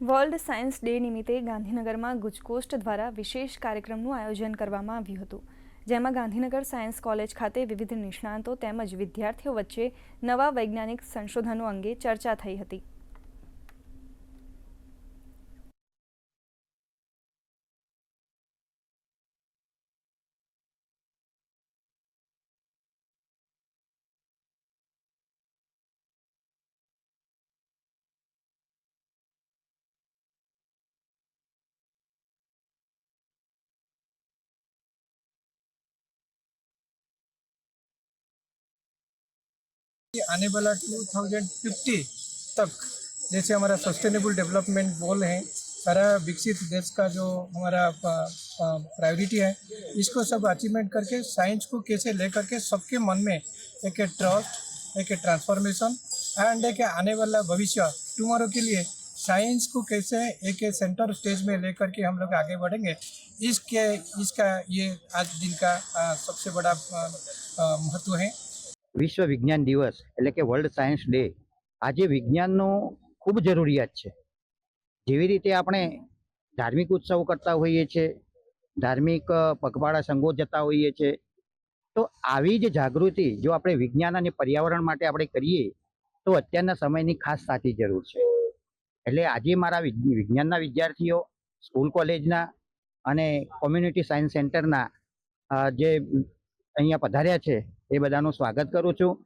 World science day નિમિત્તે ગાંધીનગરમાં ગુજકોસ્ટ દ્વારા વિશેષ કાર્યક્રમનું આયોજન કરવામાં આવ્યું હતું. જેમાં ગાંધીનગર સાયન્સ કોલેજ ખાતે વિવિધ નિષ્ણાંતો તેમજ વિદ્યાર્થીઓ વચ્ચે નવા વૈજ્ઞાનિક સંશોધનો અંગે ચર્ચા થઈ હતી. कि आने वाला 2050 तक, जैसे हमारा सस्टेनेबल डेवलपमेंट गोल है, सारा विकसित देश का जो हमारा प्रायोरिटी है, इसको सब अचीवमेंट करके साइंस को कैसे लेकर के सबके मन में एक ट्रस्ट एक ट्रांसफॉर्मेशन एंड एक आने वाला भविष्य टुमारो के लिए साइंस को कैसे एक सेंटर स्टेज में लेकर के हम लोग आगे बढ़ेंगे, इसके, इसका ये आज दिन का सबसे बड़ा महत्व है। વિશ્વ વિજ્ઞાન દિવસ એટલે કે વર્લ્ડ સાયન્સ ડે આજે વિજ્ઞાનનો ખૂબ જરૂરિયાત છે. જેવી રીતે આપણે ધાર્મિક ઉત્સવો કરતા હોઈએ છીએ ધાર્મિક પગપાળા સંઘો જતા હોઈએ છીએ તો આવી જ જાગૃતિ જો આપણે વિજ્ઞાન અને પર્યાવરણ માટે આપણે કરીએ, તો અત્યારના સમયની ખાસ સાચી જરૂર છે. એટલે આજે મારા વિજ્ઞાનના વિદ્યાર્થીઓ, સ્કૂલ કોલેજના અને કોમ્યુનિટી સાયન્સ સેન્ટરના જે અહીંયા પધાર્યા છે એ બધાનું સ્વાગત કરું છું.